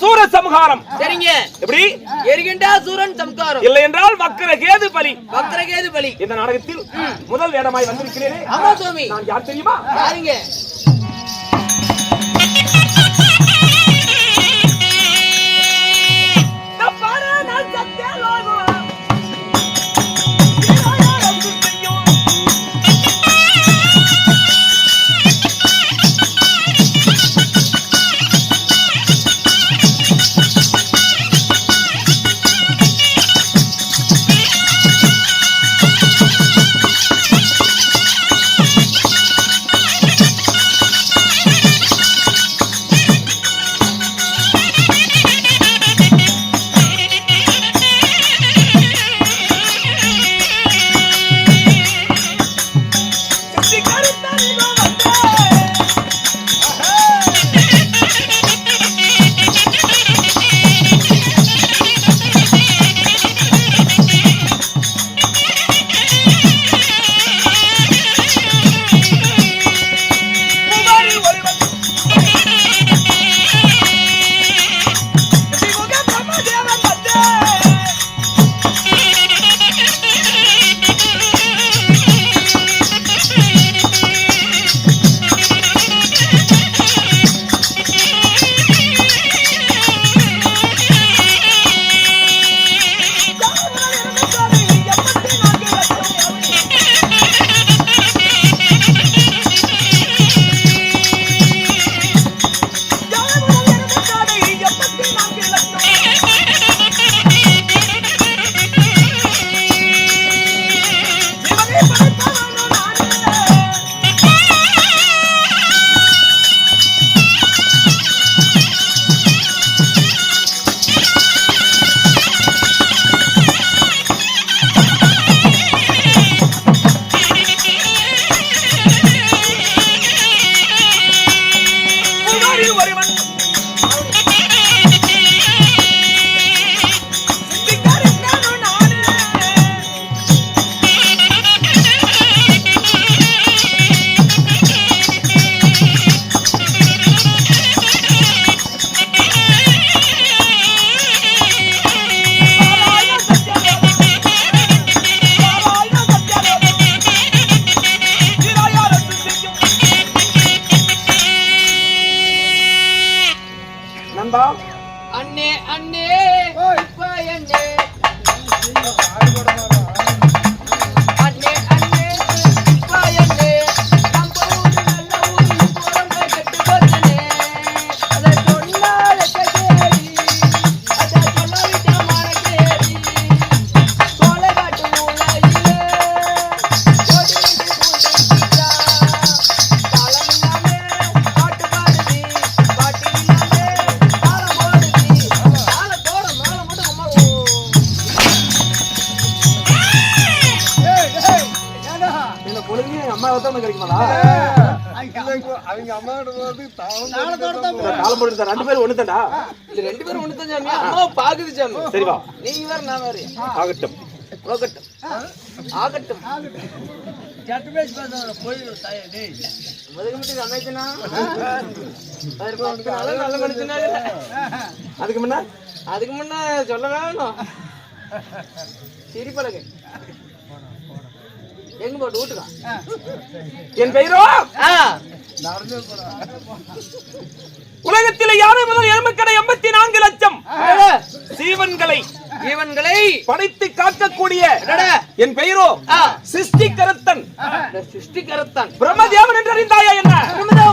சூர சம்ஹாரம் சரிங்க. எப்படி? எரிகின்ற சூரன் சம்காரம் இல்லை என்றால் வக்கர கேது பலி. பக்தரகேது பலி. இந்த நாடகத்தில் முதல் வேடமாய் வந்திருக்கிறேனே. ஆமா சுவாமி. நான் யார் தெரியுமா? யாருங்க? பொழுது அம்மா ஒருத்தவங்க கிடைக்குமாடா அவங்க அம்மா போது தாளம் போட்டு ரெண்டு பேரும் ஒண்ணு தான்டா இது ரெண்டு பேரும் ஒண்ணு தான் சாமி. அம்மா பாக்குது சாமி. சரி வா. நீங்க வேற நான் வேற ஆகட்டும். போகட்டும். ஆகட்டும். இல்ல. அதுக்கு முன்ன? அதுக்கு முன்ன சொல்ல வேணும். சிரிப்பழகு. எங்க போட்டு வீட்டுக்கா என் பெயரோ? உலகத்திலே யானை முதல் எலும்புக்கடை எண்பத்தி நான்கு லட்சம் சீவன்களை. ஜீவன்களை படைத்து காக்கக்கூடிய? என் பெயரோ? ஆ. சிருஷ்டி கருத்தன் இந்த சிருஷ்டிகரத்தான். பிரம்மதேவன் என்று அறிந்தாயா என்ன பிரமதா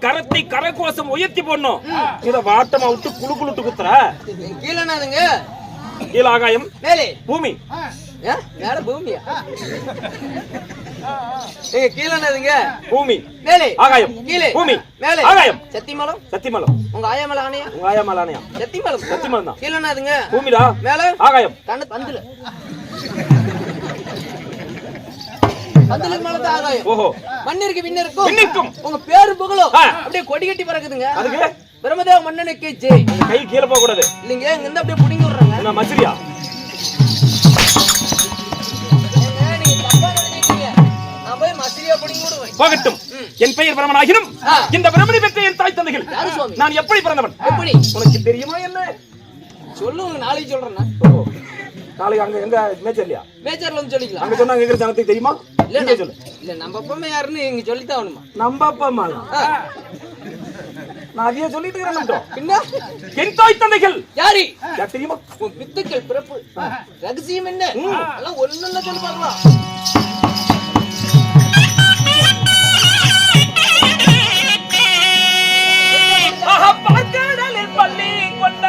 கரத்தை கரகோசம் உயர்த்தி போடணும். இத வாட்டமா விட்டு குளு குளுட்டு குத்துற. கீழே கீழ ஆகாயம். மேலே. பூமி. ஏ? மேல பூமியா? ஏங்க கீழே என்னதுங்க பூமி. மேலே. ஆகாயம். கீழே. பூமி. மேலே. ஆகாயம். சத்திமலம் சத்திமலம் உங்க ஆயா மேல ஆணையா? உங்க ஆயா சத்திமலம் சத்திமலம் தான். கீழே என்னதுங்க பூமிடா? மேல. ஆகாயம். கண்ணு பந்துல பந்தலுக்கு மேல ஆகாயம் ஓஹோ. மண்ணிற்கு விண்ணிற்கும் விண்ணிற்கும். உங்க பேரு புகழும். அப்படியே கொடி கட்டி பறக்குதுங்க. அதுக்கு? பிரம்மதேவ மன்னனுக்கு ஜெய் கை கீழே போக கூடாது. இல்லைங்க இங்க இருந்து அப்படியே புடிங்கி விடுறாங்க? நான் விடுவேன். போகட்டும். என் பெயர் பிரமனாகினும் ஆ. இந்த பிரமணி பெற்ற என் தாய் தந்தைகள்? நான் எப்படி பிறந்தவன்? எப்படி? உனக்கு தெரியுமா என்ன? சொல்லுங்க நாளைக்கு சொல்றேன். நாளைக்கு அங்க எங்க மேச்சர்லையா மேஜர்ல வந்து சொல்லிக்கலாம். அங்க சொன்னாங்க எங்க ஜனத்துக்கு தெரியுமா? இல்ல சொல்லு. இல்ல நம்ம அப்பா யாருன்னு இங்க சொல்லித்தான் ஆகணுமா? நம்ம அப்பா அம்மா நான் அதையே சொல்லிட்டு இருக்கிறேன் பின்ன? என் தாய் தந்தைகள். யாரு? யார் தெரியுமா? உன் வித்துக்கள் பிறப்பு. ரகசியம் என்ன? அதெல்லாம் ஒண்ணும் இல்ல சொல்லி பார்க்கலாம். ஆஹா, பார்க்கடலில் பள்ளி கொண்ட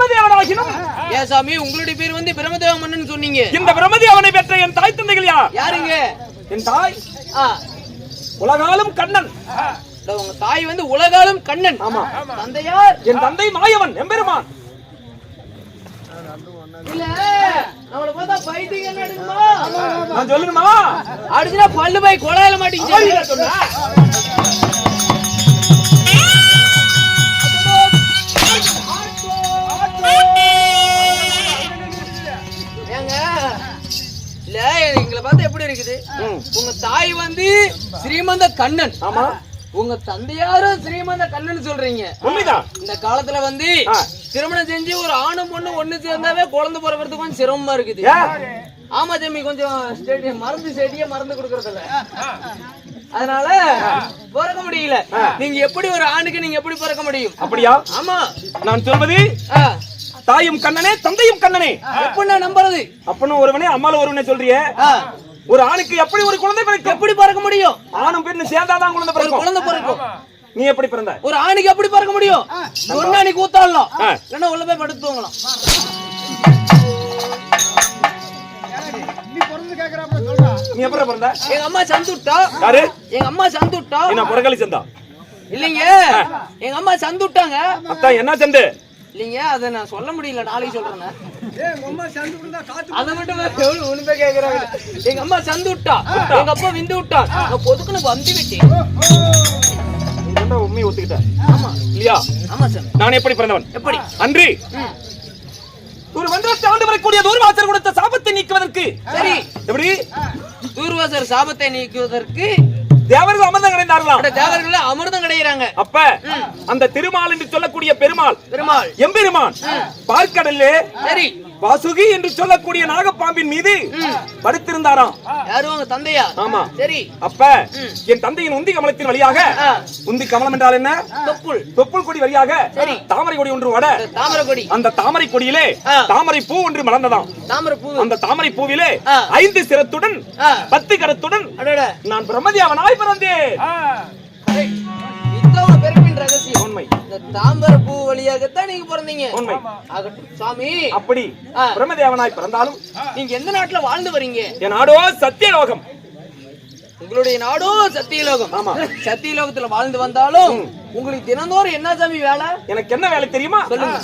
பேரோ பிரமதேவனாகினும் ஏன் சாமி உங்களுடைய பேர் வந்து பிரம்மதேவ மன்னன் சொன்னீங்க. இந்த பிரமதேவனை பெற்ற என் தாய் தந்தைகள் யார்? யாருங்க? என் தாய் உலகாலும் கண்ணன். உங்க தாய் வந்து உலகாலும் கண்ணன். ஆமா. தந்தையார்? என் தந்தை மாயவன் எம்பெருமான். நான் சொல்லணுமா? அடுத்துனா பல்லு போய் கொலையில மாட்டீங்க பார்த்தா எப்படி இருக்குது. உங்க தாய் வந்து ஸ்ரீமந்த கண்ணன். ஆமா. உங்க தந்தையாரும் ஸ்ரீமந்த கண்ணன் சொல்றீங்க. உண்மைதான். இந்த காலத்துல வந்து. திருமணம் செஞ்சு ஒரு ஆணும் பொண்ணு ஒண்ணு சேர்ந்தாவே குழந்தை பிறக்கிறதுக்கு கொஞ்சம் சிரமமா இருக்குது. ஆமா தம்பி கொஞ்சம் ஸ்டேடி மருந்து செடியே மருந்து கொடுக்கறதில்ல. அதனால பிறக்க முடியல. நீங்க எப்படி ஒரு ஆணுக்கு நீங்க எப்படி பிறக்க முடியும்? அப்படியா? ஆமா. நான் சொல்வது ஆ, தாயும் கண்ணனே தந்தையும் கண்ணனே. எப்படி நான் நம்புறது? அப்பனும் ஒருவனே அம்மால ஒருவனே சொல்றியே. ஒரு ஆணுக்கு எப்படி ஒரு குழந்தை பிறக்கும்? எப்படி பிறக்க முடியும்? ஆணும் பெண்ணும் சேர்ந்தாதான் குழந்தை பிறக்கும் குழந்தை பிறக்கும். நீ எப்படி பிறந்த? ஒரு ஆணுக்கு எப்படி பிறக்க முடியும்? சொன்னா நீ கூத்தாடலாம். இல்லைன்னா உள்ள போய் படுத்து தூங்கலாம். நீ எப்படி பிறந்த? எங்க அம்மா சந்துட்டா? யாரு? எங்க அம்மா சந்துட்டா? என்ன புறக்கலி சந்தா? இல்லைங்க. எங்க அம்மா சந்துட்டாங்க. அத்தா என்ன சந்து? இல்லைங்க அதை நான் சொல்ல முடியல நாளைக்கு சொல்றேன் அதை மட்டும் எவ்வளவு உண்மை கேக்குறாங்க? எங்க அம்மா சந்து விட்டா எங்க அப்பா விந்து விட்டா நான் பொதுக்குன்னு வந்து விட்டேன். உண்மையை ஒத்துக்கிட்டேன் ஆமா. இல்லையா? ஆமா சார். நான் எப்படி பிறந்தவன்? எப்படி? அன்று. ஒரு மந்திரத்தை ஆண்டு வரக்கூடிய தூர்வாசர் கொடுத்த சாபத்தை நீக்குவதற்கு. சரி. எப்படி? தூர்வாசர் சாபத்தை நீக்குவதற்கு தேவர்கள் அமிர்தம் கிடைந்தார்களாம். அந்த தேவர்கள் அமிர்தம் கிடைக்கிறாங்க அப்ப அந்த திருமால் என்று சொல்லக்கூடிய பெருமாள். பெருமாள். எம்பெருமான். பார்க்கடல்லே சரி. வாசுகி என்று சொல்லக்கூடிய நாகப்பாம்பின் மீது படுத்திருந்தாராம். யாரும் உங்க தந்தையா? ஆமா. சரி. அப்ப என் தந்தையின் உந்தி கமலத்தின் வழியாக. உந்தி கமலம் என்றால் என்ன? தொப்புள். தொப்புள் கொடி வழியாக. தாமரை கொடி ஒன்று வட. தாமரை கொடி. அந்த தாமரை கொடியிலே. தாமரை பூ ஒன்று மலர்ந்ததாம். தாமரை பூ. அந்த தாமரை பூவிலே. ஐந்து சிரத்துடன். பத்து கரத்துடன் நான் பிரம்மதியாவனாய் பிறந்தேன். ரகசியம். உண்மை. இந்த தாமரை பூ வழியாகத்தான் நீங்க பிறந்தீங்க. உண்மை. ஆகட்டும் சாமி. அப்படி. பிரம்மதேவனாய் பிறந்தாலும் நீங்க எந்த நாட்டுல வாழ்ந்து வரீங்க? என் நாடோ சத்தியலோகம். உங்களுடைய நாடோ சத்தியலோகம். ஆமா. சத்தியலோகத்துல வாழ்ந்து வந்தாலும் உங்களுக்கு தினந்தோறும் என்ன சாமி வேலை? எனக்கு என்ன வேலை தெரியுமா? சொல்லுங்க.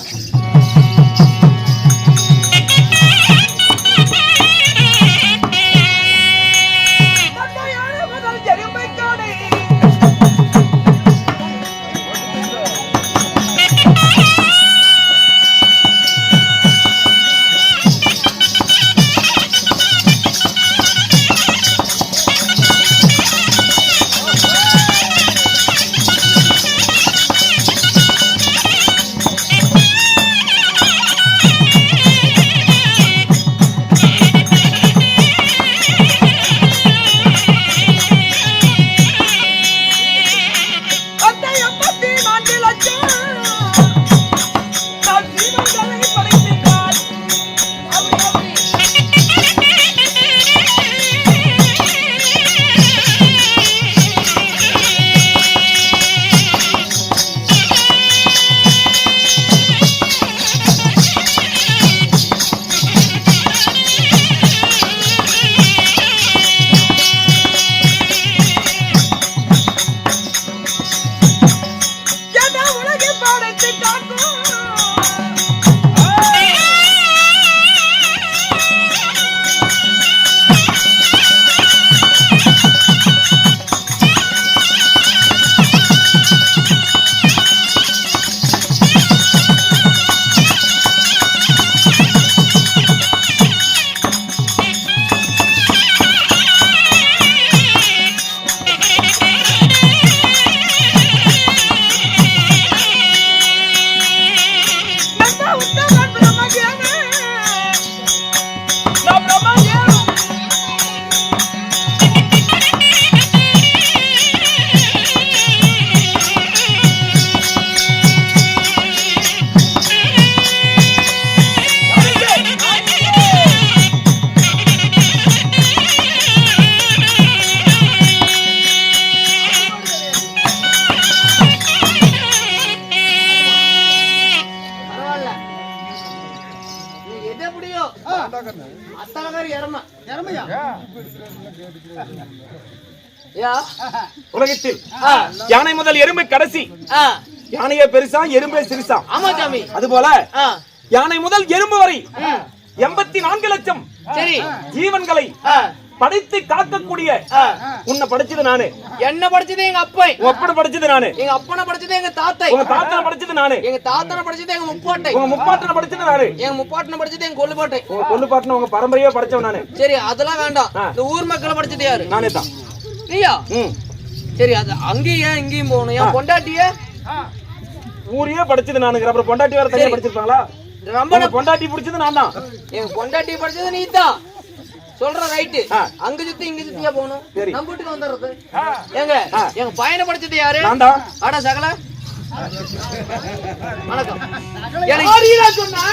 உலகத்தில் யானை முதல் எறும்பு கடைசி. யானையே பெருசா எறும்பே சிறுசா. ஆமா சாமி. அதுபோல ஆ, யானை முதல் எறும்பு வரை எண்பத்தி நான்கு லட்சம் சரி. ஜீவன்களை படைத்து காக்கக்கூடிய. உன்னை படிச்சது நானு. என்ன படிச்சது எங்க அப்பை உங்க அப்பனை படிச்சது நானு. எங்க அப்பனை படிச்சது எங்க தாத்தை. உங்க தாத்தனை படிச்சது நானு. எங்க தாத்தனை படிச்சது எங்க முப்பாட்டை. உங்க முப்பாட்டனை படிச்சது நானு. எங்க முப்பாட்டனை படிச்சது எங்க கொல்லுப்பாட்டை உங்க கொல்லு பாட்டனை உங்க பரம்பரையே படிச்சவன் நானு. சரி அதெல்லாம் வேண்டாம். இந்த ஊர் மக்களை படிச்சது யாரு? நானே தான். நீயா? சரி அது அங்கேயும் ஏன் இங்கேயும் போகணும்? என் பொண்டாட்டிய? ஊரையே படிச்சது நானுங்கிற. அப்புறம் பொண்டாட்டி வேற தனியா சரி. படிச்சிருப்பாங்களா? ரொம்ப பொண்டாட்டி பிடிச்சது நான் தான். எங்க பொண்டாட்டி படிச்சது நீ தான் சொல்ற ரைட்டு. அங்க சுத்தி இங்க சுத்தியா போகணும். சரி. நம்ம வீட்டுக்கு வந்துடுறது. ஏங்க ஆ. எங்க பையனை படிச்சது யாரு? நான் தான். அட சகல. வணக்கம். எனக்கு சொன்னா?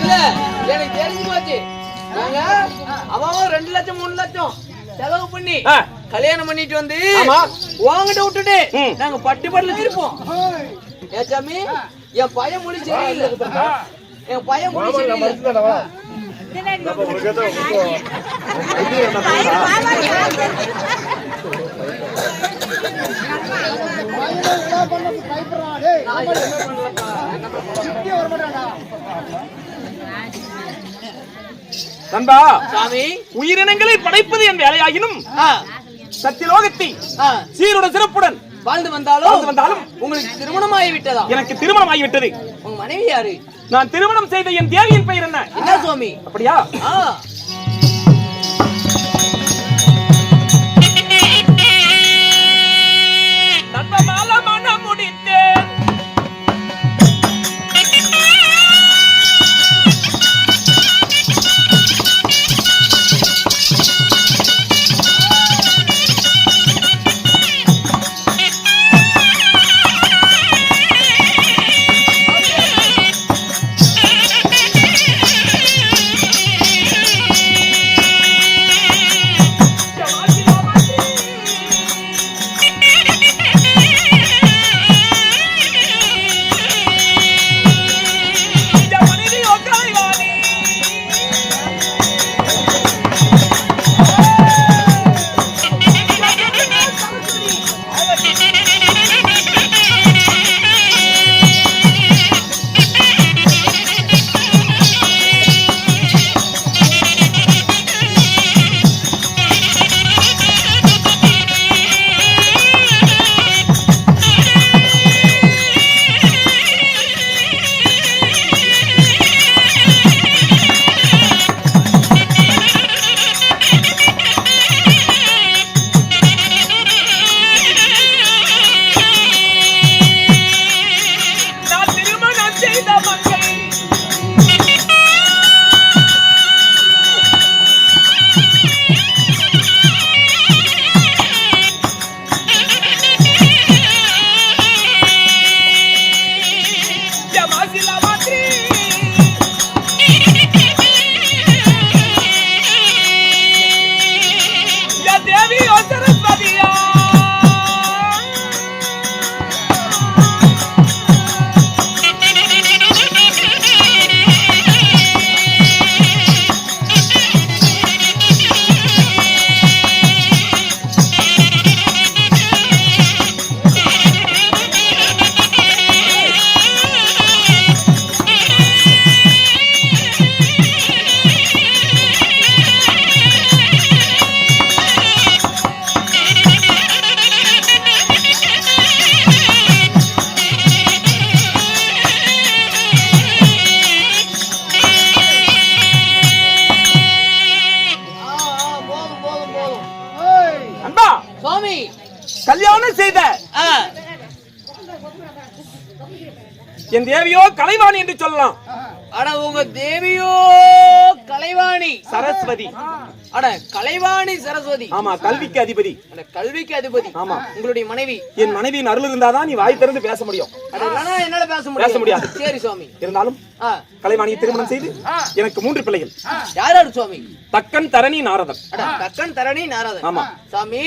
இல்ல எனக்கு தெரிஞ்சு போச்சு நாங்க அவன் ரெண்டு லட்சம் மூணு லட்சம் செலவு பண்ணி. கல்யாணம் பண்ணிட்டு வந்து ஆமா. உங்ககிட்ட விட்டுட்டு. நாங்க பட்டு பட்டுல திருப்போம். ஏச்சாமி என் பையன் மொழி சரியில்லை என் பையன் மொழி சரியில்லை நண்பா உயிரினங்களை படைப்பது என் வேலையாகினும் சத்தியலோகத்தை ஆ, சீருடன் சிறப்புடன் வாழ்ந்து வந்தாலும் வந்தாலும் உங்களுக்கு திருமணமாகி விட்டதா எனக்கு திருமணம் ஆகிவிட்டது உங்க மனைவி யாரு? நான் திருமணம் செய்த என் தேவியின் பெயர் என்ன? என்ன சுவாமி? அப்படியா? கல்யாணம் செய்த? என் தேவியோ கலைவாணி என்று சொல்லலாம். அட உங்க தேவியோ கலைவாணி. சரஸ்வதி. அட கலைவாணி சரஸ்வதி. ஆமா கல்விக்கு அதிபதி. அட கல்விக்கு அதிபதி. ஆமா. உங்களுடைய மனைவி. என் மனைவியின் அருள் இருந்தாதான் நீ வாய் திறந்து பேச முடியும். என்னால பேச பேச முடியாது. சரி சுவாமி. இருந்தாலும் கலைவாணியை திருமணம் செய்து எனக்கு மூன்று பிள்ளைகள். யார் யாரு சுவாமி? தக்கன் தரணி நாரதன். அட தக்கன் தரணி நாரதன். ஆமா. சாமி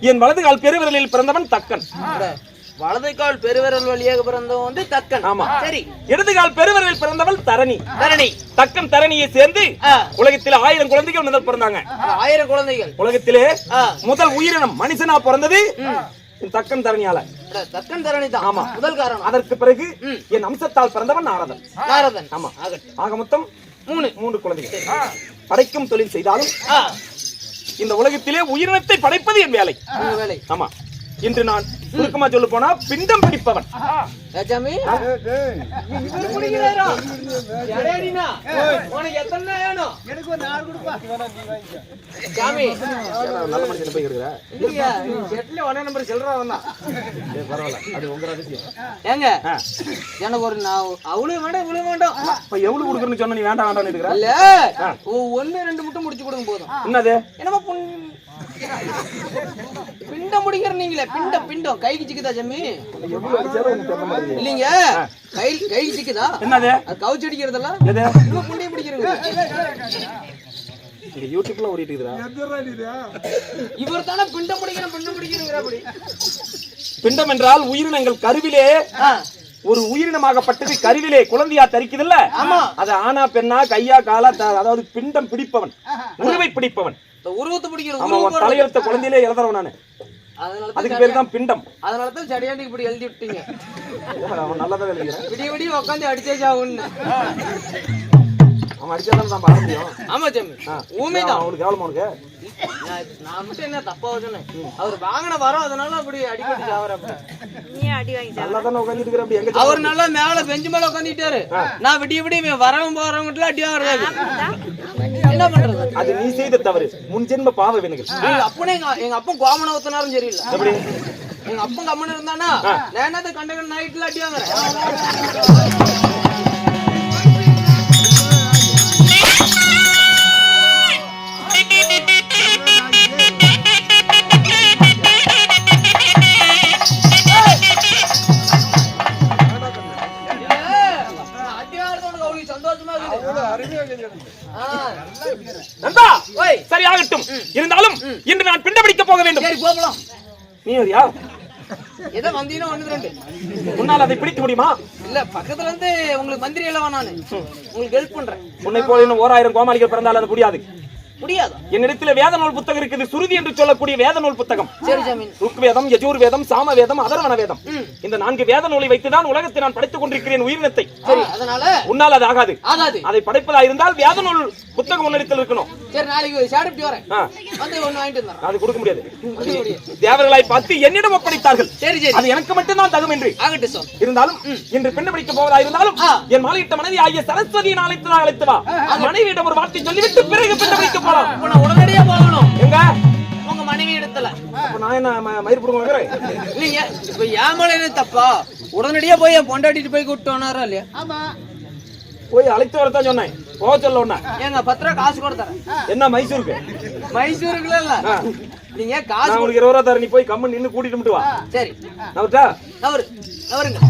என் வலது கால் பெருவிரலில் பிறந்தவன் தக்கன். அட வலது கால் பெருவிரல் வழியாக பிறந்தவன் வந்து தக்கன். ஆமா. சரி. இடது கால் பெருவிரலில் பிறந்தவள் தரணி. தரணி. தக்கன் தரணியை சேர்ந்து உலகத்தில் ஆயிரம் குழந்தைகள் முதல் பிறந்தாங்க. ஆயிரம் குழந்தைகள். உலகத்திலே முதல் உயிரினம் மனுஷனா பிறந்தது தக்கன் தரணியால. தக்கன் தரணி தான் ஆமா. முதல் காரணம். அதற்கு பிறகு. என் அம்சத்தால் பிறந்தவன் நாரதன். நாரதன். ஆமா. ஆக மொத்தம் மூணு. மூன்று குழந்தைகள். படைக்கும் தொழில் செய்தாலும் இந்த உலகத்திலே உயிரினத்தை படைப்பது என் வேலை. வேலை. ஆமா. இன்று நான் சுருக்கமா சொல்ல போனா பிண்டம் பிடிப்பவன். ராஜாமி? எனக்கு ஒரு ஒன்னே அவ்வளவு வேண்டாம் இவ்வளவு வேண்டாம் இப்ப எவ்வளவு கொடுக்குறேன்னு சொன்ன நீ வேண்டாம் வேண்டாம்னு இருக்கிற இல்ல. ஆ. ஒ- ஒண்ணு ரெண்டு மட்டும் முடிச்சு கொடுங்க போதும். என்னது? என்னமா புண் பிண்டம் முடிக்கிற நீங்களே. பிண்டம் பிண்டம் கைக்கு சிக்குதா ஜம்மி. இல்லைங்க. கை கைக்கு சிக்குதா? என்னது? அது கவுச்சு அடிக்கிறதெல்லாம் இன்னும் புண்டையும் பிடிக்கிறீங்க. இங்க யூடியூப்ல ஓடிட்டு இருக்குதா இவர் தானே பிண்டம் பிடிக்கிறேன் பிண்டம் பிடிக்கிறீங்க அப்படி. பிண்டம் என்றால் உயிரினங்கள் கருவிலே ஒரு உயிரினமாகப்பட்டது கருவிலே குழந்தையா தரிக்குதுல்ல? ஆமா. அது ஆனா பெண்ணா கையா காலா அதாவது பிண்டம் பிடிப்பவன். உருவை பிடிப்பவன். உருவத்தை பிடிக்கிற ஆமா உன் தலையெழுத்த குழந்தையிலே எழுதுறவன் நானு. அதுக்கு பேர் தான் பிண்டம். அதனால தான் இப்படி எழுதி விட்டீங்க. அவன் நல்லதா எழுதுகிறேன். விடிய விடிய உட்காந்து அடிச்சேஜா ஒண்ணு அவன் அடிச்சாதான் நம்ம ஆட முடியும். ஆமா ஜம்மி. ஆ. ஊமைதான். அவனுக்கு எவ்வளவு உனக்கு? நான் மட்டும் என்ன தப்பா சொன்னேன்? அவர் வாங்கின வரோம் அதனால அப்படி அடிக்கடி சாவர நீ அடி வாங்கி நல்லா தானே இருக்கிற அப்படி எங்க அவர் நல்லா மேல பெஞ்சு மேல உட்காந்துட்டாரு நான் விடிய விடிய வரவங்க போறவங்க அடி ஆடுறாரு என்ன பண்றது? அது நீ செய்த தவறு. முன் ஜென்ம பாவ வினைகள் எங்க அப்பனே எங்க அப்பன் கோமன ஊத்தினாரும் சரியில்லை. எப்படி? எங்க அப்பன் கம்மன் இருந்தானா? நான் என்னது கண்டகன் நைட்ல அடி வாங்குறேன்? நந்தா ஓய் சரி ஆகட்டும் இருந்தாலும் இன்று நான் பிண்ட பிடிக்க போக வேண்டும். சரி போகலாம் நீ யார்? ஏதோ வந்தீங்கன்னா ஒண்ணு ரெண்டு. உன்னால் அதை பிடிக்க முடியுமா? இல்ல பக்கத்துல இருந்து உங்களுக்கு மந்திரி எல்லாம் நானு. உங்களுக்கு ஹெல்ப் பண்றேன். உன்னை போல இன்னும் ஓராயிரம் கோமாளிகள் பிறந்தால் அது முடியாது. முடியாதா. என்னிடத்துல வேத நூல் புத்தகம் இருக்குது. சுருதி என்று சொல்லக்கூடிய வேத நூல் புத்தகம். சரி ஜமீன். ருக்வேதம் யஜூர் வேதம் சாம வேதம் அதர்வன வேதம் இந்த நான்கு வேத நூலை வைத்துதான் உலகத்தை நான் படைத்துக் கொண்டிருக்கிறேன் உயிரினத்தை. உன்னால் அது ஆகாது. அதை படைப்பதா இருந்தால் வேத நூல் புத்தகம் உன்னிடத்தில் இருக்கணும். அது கொடுக்க முடியாது. தேவர்களாய் பார்த்து என்னிடம் ஒப்படைத்தார்கள். சரி சரி. அது எனக்கு மட்டும்தான் தகும் என்று இருந்தாலும் இன்று பெண்ணை பிடிக்க போவதா இருந்தாலும். என் மாலையிட்ட மனைவி ஆகிய சரஸ்வதியை அழைத்து நான் அழைத்து வா. மனைவியிடம் ஒரு வார்த்தை சொல்லிவிட்டு பிறகு பெண்ணை பிடிக்க போலாம். இப்ப நான் உடனடியா போகணும். எங்க? உங்க மனைவி இடத்துல. அப்ப நான் என்ன ம- மயிர் புடுங்க வைக்கிறேன் இல்லைங்க இப்ப ஏன் மேல என்ன தப்பா? உடனடியா போய் என் பொண்டாட்டிட்டு போய் கூப்பிட்டு வனாரா இல்லையா? ஆமா. போய் அழைத்து வரத்தான் சொன்னேன். போக சொல்ல உன்ன. ஏங்க பத்து ரூபா காசு கூட தரேன். என்ன மைசூருக்கு? மைசூருக்குல இல்ல. நீங்க காசு உனக்கு இருபது ரூபா தரேன். நீ போய் கம்மன் நின்னு கூட்டிட்டு வா. சரி. நவர்ட்டா? நவரு நவருங்க.